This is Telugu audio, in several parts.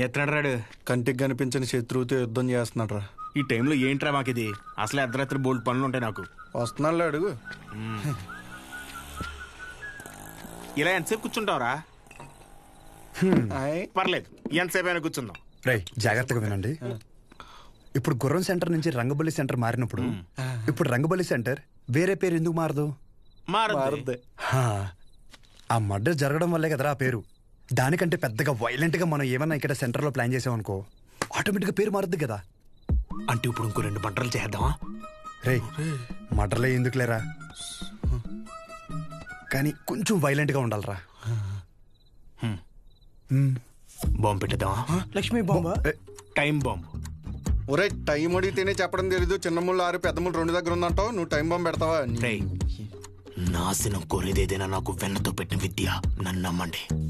చేస్తున్నాడు రాడు కంటికి కనిపించని శత్రువుతో యుద్ధం చేస్తున్నాడు రా ఈ టైంలో ఏంట్రా మాకు ఇది అసలు అర్ధరాత్రి బోల్డ్ పనులు ఉంటాయి నాకు. వస్తున్నాడు అడుగు. ఇలా ఎంతసేపు కూర్చుంటావురా. పర్లేదు. ఎంతసేపు అయినా కూర్చుందాం. రై జాగ్రత్తగా వినండి. ఇప్పుడు గుర్రం సెంటర్ నుంచి రంగబల్లి సెంటర్ మారినప్పుడు ఇప్పుడు రంగబల్లి సెంటర్ వేరే పేరు ఎందుకు మారదు? మారదు ఆ మర్డర్ జరగడం వల్లే కదరా ఆ పేరు. దానికంటే పెద్దగా వైలెంట్గా మనం ఏమన్నా ఇక్కడ సెంటర్లో ప్లాన్ చేసామనుకో ఆటోమేటిక్గా పేరు మారుద్ది కదా. అంటే ఇప్పుడు ఇంకో రెండు పంటలు చేద్దామా రే. మర్డర్లే ఎందుకు లేరా కానీ కొంచెం వైలెంట్గా ఉండాలిరా. హ్మ్. బాంబు పెట్టేద్దామా? లక్ష్మీ బాంబా? Time bomb. ఒరే టైం అడిగితేనే చెప్పడం తెలీదు. చిన్న ముళ్ళు ఆరు పెద్ద ముళ్ళు రెండు దగ్గర ఉందంటావు. నువ్వు టైం బాంబు పెడతావా? నాశనం కోరేదేదైనా నాకు వెన్నతో పెట్టిన విద్య. నన్ను నమ్మండి.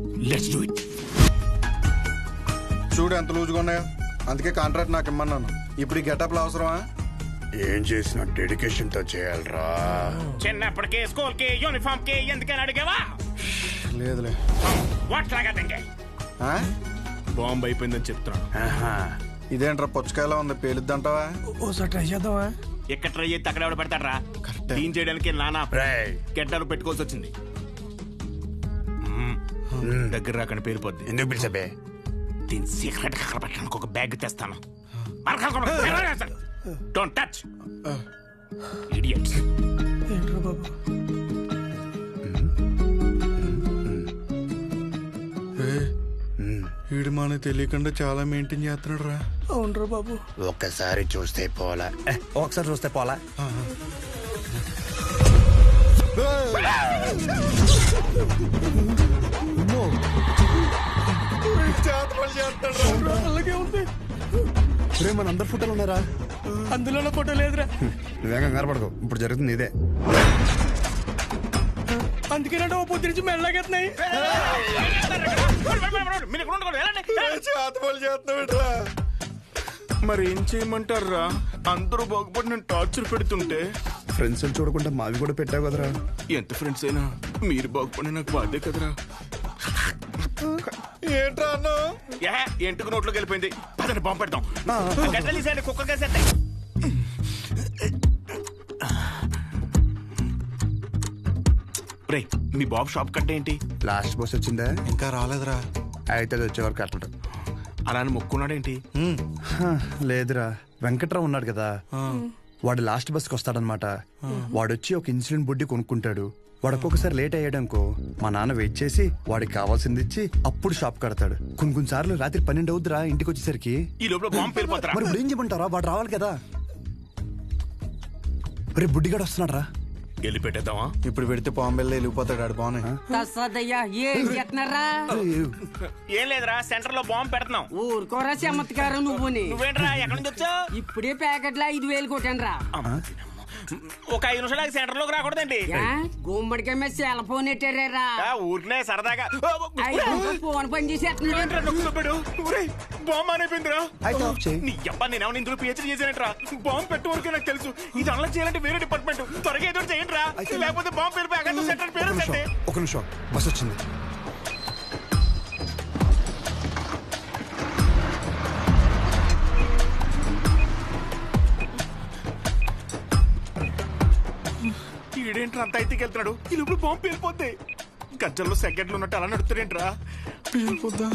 లెట్స్ డూ ఇట్ చూడు ఎంత లూజుగా ఉన్నాయో. అందుకే కాంట్రాక్ట్ నాకు ఇమ్మన్నాను. ఇప్పుడు ఈ గెటప్లు అవసరమా? ఏం చేసిన డెడికేషన్తో చేయాలరా. చిన్నప్పటికే స్కూల్కి యూనిఫామ్కి ఎందుకని అడిగావా? లేదులే. వాట్ లాగా తింగే. ఆ? బాంబు అయిపోయిందని చెప్తున్నాను. ఇదేంట్రా పుచ్చకాయలా ఉంది? పేలుద్దంటావా? ఓసారి ట్రై చేద్దామా? ఎక్కడ ట్రై చేస్తే అక్కడ ఎవడ పెడతారా కరెక్టే. క్లీన్ చేయడానికి నానా. గెడ్డలు పెట్టుకోవాల్సి వచ్చింది. దగ్గర రాకని పేరుపోద్ది ఎందుకు పిలిచబే? దీని సీక్రెట్ అక్కడ పెట్టడానికి ఒక బ్యాగ్ తెస్తాను. డోంట్ టచ్ ఇడియట్స్ ఏంట్రా బాబు? వీడు మనకు తెలియకుండా చాలా మెయింటైన్ చేస్తున్నాడు రా అవునరా బాబు. ఒక్కసారి చూస్తే పోలా. ఒకసారి చూస్తే పోలా. రే మన అందరు ఫోటోలు ఉన్నారా అందులో ఫోటో లేదురా. నువ్వేం కంగారు పడకు ఇప్పుడు జరుగుతుంది ఇదే. అందుకేనంటే ఓ పొద్దు నుంచి మెల్లగెత్తున్నాయి. మరి ఏం చేయమంటారా? అందరూ బాగుపడి నేను టార్చర్ పెడుతుంటే. ఫ్రెండ్స్ చూడకుండా మావి కూడా పెట్టావు కదరా. ఎంత ఫ్రెండ్స్ అయినా మీరు బాగుపడి నాకు బాధే కదరా. ఏంట్రా అన్నా? ఏ ఎంటుకు నోట్లోకి వెళ్ళిపోయింది. పదండి బాంబు పెడతాం గడ్డలు కుక్కలు కేసేస్తాయి రే మీ బాబు షాప్ కట్ట ఏంటి? లాస్ట్ బస్ వచ్చిందా? ఇంకా రాలేదురా. అయితే అది వచ్చేవారు కట్టడు అలా అని మొక్కున్నాడేంటి లేదురా. వెంకట్రావు ఉన్నాడు కదా. వాడు లాస్ట్ బస్కి వస్తాడనమాట వాడు వచ్చి ఒక ఇన్సులిన్ బుడ్డి కొనుక్కుంటాడు. వాడు ఒక్కొక్కసారి లేట్ అయ్యాడనుకో మా నాన్న వెయిట్ చేసి వాడికి కావాల్సింది ఇచ్చి అప్పుడు షాప్ కడతాడు. కొన్ని కొన్ని సార్లు రాత్రి పన్నెండు అవుద్దిరా ఇంటికి వచ్చేసరికి ఈ లోపల బాంబు పేలిపోతారా మరి ఇప్పుడు ఏం చెప్పంటారా వాడు రావాలి కదా. రే బుడ్డిగాడు వస్తున్నాడు రా వెళ్ళి పెట్టేద్దామా? ఇప్పుడు పెడితే పాంబెల్లో వెళ్ళిపోతాడు ఆడు బాగున్నాయి. తస్సదయ్యా ఏం చేస్తున్నారా? ఏం లేదురా సెంటర్లో బాంబు పెడుతున్నాం. ఊరుకోరా చమత్కారం నువ్వుని. నువ్వేంట్రా ఎక్కడి నుంచి వచ్చావు? ఇప్పుడే ప్యాకెట్లో ఐదు వేలు కొట్టాను రా ఒక ఐదు నిమిషాలు సెంటర్లోకి రాకూడదండి. గుమ్మడికాయ మీద సెల్ ఫోన్ ఎట్టారా ఆ, ఊరికనే సరదాగా. ఫోన్ పని చేసేస్తున్నాడు. బాంబు చేయి నీ అబ్బా నేనేమో ఇందులో పిహెచ్డీ చేశానంట్రా? బాంబు పెట్టే వరకు నాకు తెలుసు. ఇది అన్లాక్ చేయాలంటే వేరే డిపార్ట్మెంట్ త్వరగా ఏదో చేయండి రా లేకపోతే బాంబు పేరు అక్కడ సెంటర్ పేరు ఒక నిమిషం. బస్ వచ్చింది. ఈడేంట్రా అంత అయితే వెళ్తున్నాడు? ఈ లోపల బాంబు పేలిపోద్ది. గజ్జల్లో సెకండ్లు ఉన్నట్టు అలా నడుతున్నాడేంట్రా పేలిపోద్దా?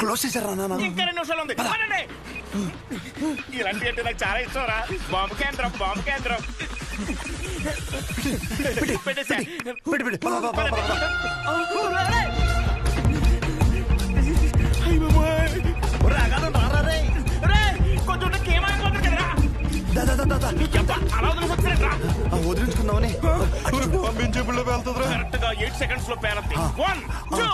క్లోజ్ చేశారా నాన్న? ఇంకా రెండు నిమిషాలు ఉంది. పదండి. ఇలాంటి అంటే నాకు చాలా ఇష్టం రా బాంబు కేంద్రం బాంబు కేంద్రం. పెట్టేసా పెట్టి పెట్టి పద, పద, పద, పద, పద. అయ్య సెకండ్స్లో పేరద్ది వన్ టూ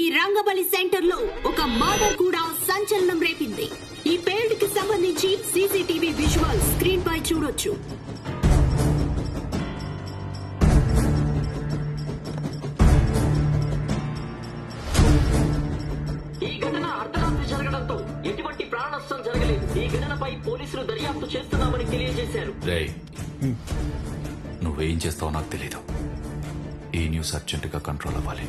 ఈ రంగబలి సెంటర్లో ఒక మర్డర్ కూడా సంచలనం రేపింది. ఈ పేల్డ్కి సంబంధించి సీసీటీవీ విజువల్ స్క్రీన్ పై చూడొచ్చు. ఈ ఘటన అర్ధరాత్రి జరగడంతో ఎటువంటి ప్రాణ నష్టం జరగలేదు. ఈ ఘటనపై పోలీసులు దర్యాప్తు చేస్తున్నామని తెలియజేశారు. రేయ్ నువ్వేం చేస్తావో నాకు తెలీదు. ఈ న్యూస్ అర్జెంటుగా కంట్రోల్ అవ్వాలి.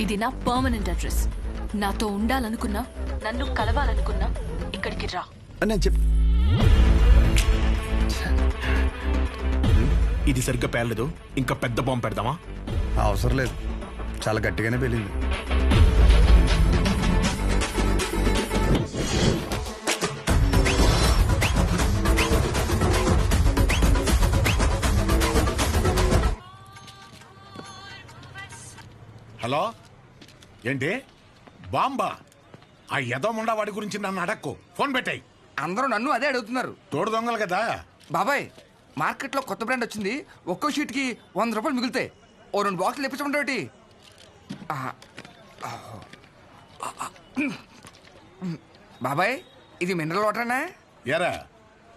ఇది నా పర్మనెంట్ అడ్రస్ నాతో ఉండాలనుకున్నా నన్ను కలవాలనుకున్నా ఇక్కడికి రా. అని నేను చెప్ ఇది సరిగ్గా పేర్లేదు ఇంకా పెద్ద బాంబు పెడదామా? అవసరం లేదు. చాలా గట్టిగానే పెళ్ళింది హలో? ఏంటి? బాంబా. ఆ యదోముండా వాడి గురించి నన్ను అడక్కు. ఫోన్ పెట్టాయి. అందరూ నన్ను అదే అడుగుతున్నారు. తోడు దొంగలు కదా? బాబాయ్ మార్కెట్లో కొత్త బ్రాండ్ వచ్చింది. ఒక్కో షీట్కి వంద రూపాయలు మిగులుతాయి. ఓ రెండు బాక్సులు ఇప్పించమంటే బాబాయ్ ఇది మినరల్ వాటర్నా? ఎరా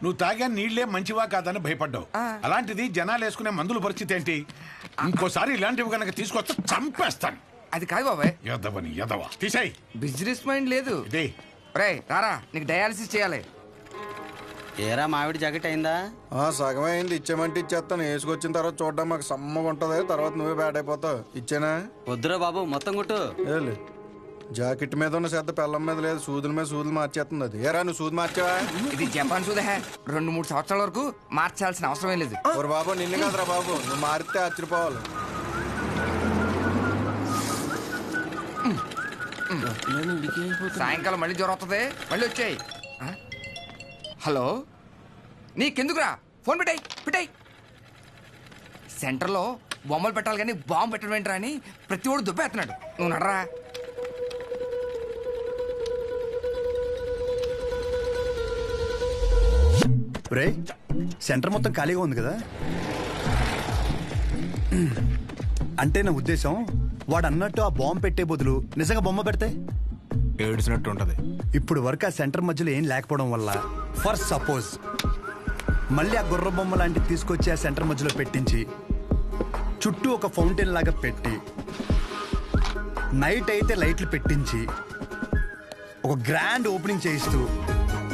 నువ్వు తాగా నీళ్ళే మంచివా కాదని భయపడ్డావు. అలాంటిది జనాలు వేసుకునే మందుల పరిస్థితి ఏంటి? ఇంకోసారి ఇలాంటివి కనుక తీసుకొస్తే చంపేస్తాను. అది కాదు బాబాయ్. తీసాయి. బిజినెస్ మైండ్ లేదు. ఇదే. రే రారా నీకు డయాలసిస్ చేయాలి. ఏరా మామిడి జాకెట్ అయిందా? ఆ, సగం అయింది. ఇచ్చేమంటే ఇచ్చేస్తాను. వేసుకొచ్చిన తర్వాత చూడడం మాకు సమ్మగా ఉంటది. తర్వాత నువ్వే బ్యాడ్ అయిపోతావు. ఇచ్చేనా? వద్దురా బాబు మొత్తం కొట్టు. ఏలే. జాకెట్ మీద ఉన్న శ్రద్ధ పెళ్ళం మీద లేదు. సూదుల మీద సూదులు మార్చేస్తుంది అది. ఏరా నువ్వు సూది మార్చావా? ఇది జపాన్ సూదే. రెండు మూడు సంవత్సరాల వరకు మార్చాల్సిన అవసరం లేదు. ఓరు బాబు నిన్ను కాదురా బాబు. నువ్వు మారితే ఆశ్చర్యపోవాలి. సాయంకాలం మళ్ళీ జ్వరం వస్తుంది మళ్ళీ వచ్చాయి. హలో? నీకెందుకురా? ఫోన్ పెట్టాయి పెట్టాయి. సెంటర్లో బొమ్మలు పెట్టాలి కానీ బాంబు పెట్టడం ఏంట్రా అని ప్రతి ఒడు దుబ్బేస్తున్నాడు. నువ్వు నడరా. రే సెంటర్ మొత్తం ఖాళీగా ఉంది కదా? అంటే నా ఉద్దేశం వాడు అన్నట్టు ఆ బాంబు పెట్టే బదులు నిజంగా బొమ్మ పెడితే? ఏడ్చినట్టు ఉంటది. ఇప్పుడు వరకు ఆ సెంటర్ మధ్యలో ఏం లేకపోవడం వల్ల ఫర్ సపోజ్ మళ్ళీ ఆ గుర్ర బొమ్మ లాంటివి తీసుకొచ్చి ఆ సెంటర్ మధ్యలో పెట్టించి చుట్టూ ఒక ఫౌంటైన్ లాగా పెట్టి నైట్ అయితే లైట్లు పెట్టించి ఒక గ్రాండ్ ఓపెనింగ్ చేయిస్తూ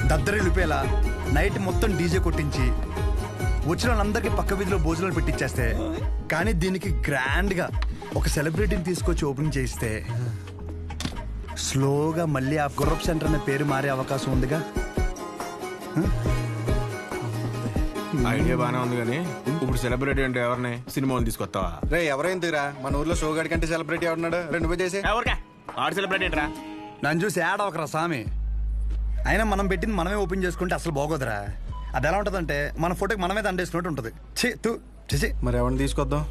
దద్దరిల్లిపేలా నైట్ మొత్తం డీజే కొట్టించి వచ్చిన వాళ్ళందరికీ పక్క వీధిలో భోజనాలు పెట్టించేస్తే కానీ దీనికి గ్రాండ్గా ఒక సెలబ్రిటీని తీసుకొచ్చి ఓపెనింగ్ చేయిస్తే స్లోగా మళ్ళీ ఆ గుర్రప్ సెంటర్ అనే పేరు మారే అవకాశం ఉందిగా? ఐడియా బానే ఉంది కానీ ఇప్పుడు సెలబ్రిటీ అంటే ఎవరిని? సినిమాని తీసుకొస్తావా? రే ఎవరైంది తీరా మన ఊర్లో షోగాడి కంటే సెలబ్రిటీ ఎవరున్నాడు రెండు పోయి చేసి. ఎవరికా? ఆడు సెలబ్రిటీ ఏంట్రా? నన్ను చూసి ఏడ ఒకరా సామి అయినా మనం పెట్టింది మనమే ఓపెన్ చేసుకుంటే అసలు బాగోదురా. అది ఎలా ఉంటుందంటే మన ఫోటోకి మనమే దండేసినట్టు ఉంటుంది. ఛీ తూ ఛీ. మరి ఎవరిని తీసుకొద్దాం?